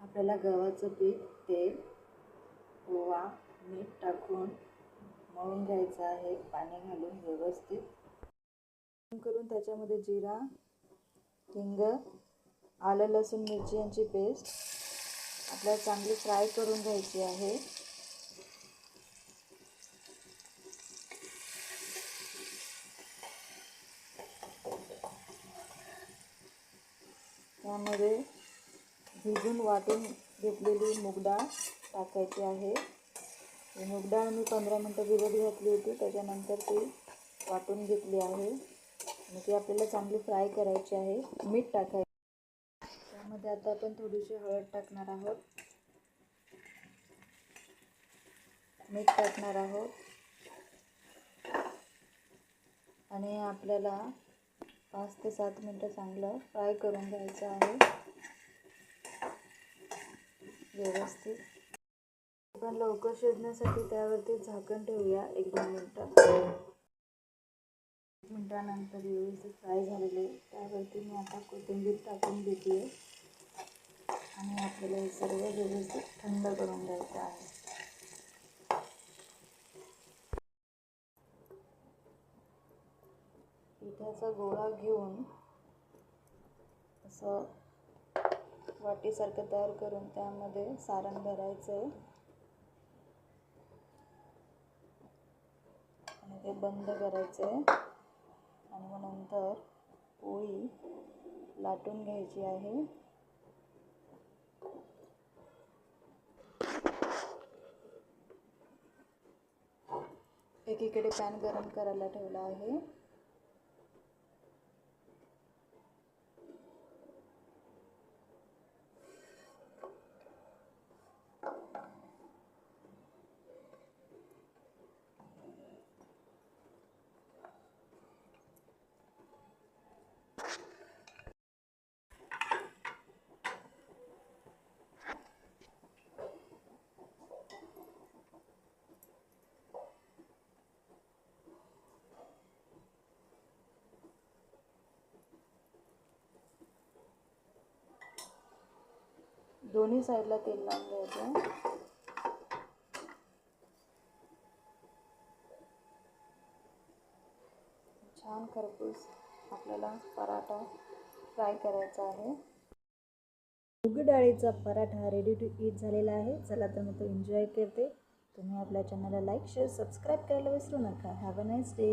आपल्याला गव्हाचं पीठ तेल ओवा मीठ टाकून मळून घ्यायचं आहे. पाणी घालून व्यवस्थित करून त्याच्यामध्ये जिरा हिंग आलं लसूण मिरची यांची पेस्ट आपल्याला चांगली फ्राय करून घ्यायची आहे. त्यामध्ये भिजून वाटून घेतलेली मूग डाळ टाकायची आहे. मुगडाळ मूग डाळ मी पंधरा मिनटं भिजत घातली होती त्याच्यानंतर ती वाटून घेतली आहे. आणि ती आपल्याला चांगली फ्राय करायची आहे. मीठ टाकायचं. त्यामध्ये आता आपण थोडीशी हळद टाकणार आहोत. मीठ टाकणार आहोत. आणि आपल्याला पाच ते सात मिनटं चांगलं फ्राय करून घ्यायचं आहे. व्यवस्थित. आपण लवकर शिजण्यासाठी त्यावरती झाकण ठेवूया. एक दोन मिनटं. एक मिनटानंतर व्यवस्थित फ्राय झालेले. त्यावरती मी आता कोथिंबीर टाकून घेते आणि आपल्याला हे सर्व व्यवस्थित थंड करून द्यायचं आहे. पिठाचा गोळा घेऊन असं वाटीसारखं तयार करून त्यामध्ये सारण भरायचं आहे आणि ते बंद करायचं आहे आणि मग नंतर पोळी लाटून घ्यायची आहे. एकीकडे पॅन गरम करायला ठेवला आहे. दोन्ही साईडला तेल लावून घ्यायचं. छान खरपूस आपल्याला पराठा फ्राय करायचा आहे. मूग डाळीचा पराठा रेडी टू ईट झालेला आहे. चला तर मी तो एन्जॉय करते. तुम्ही आपल्या चॅनलला लाईक शेअर सबस्क्राईब करायला विसरू नका. Have a nice day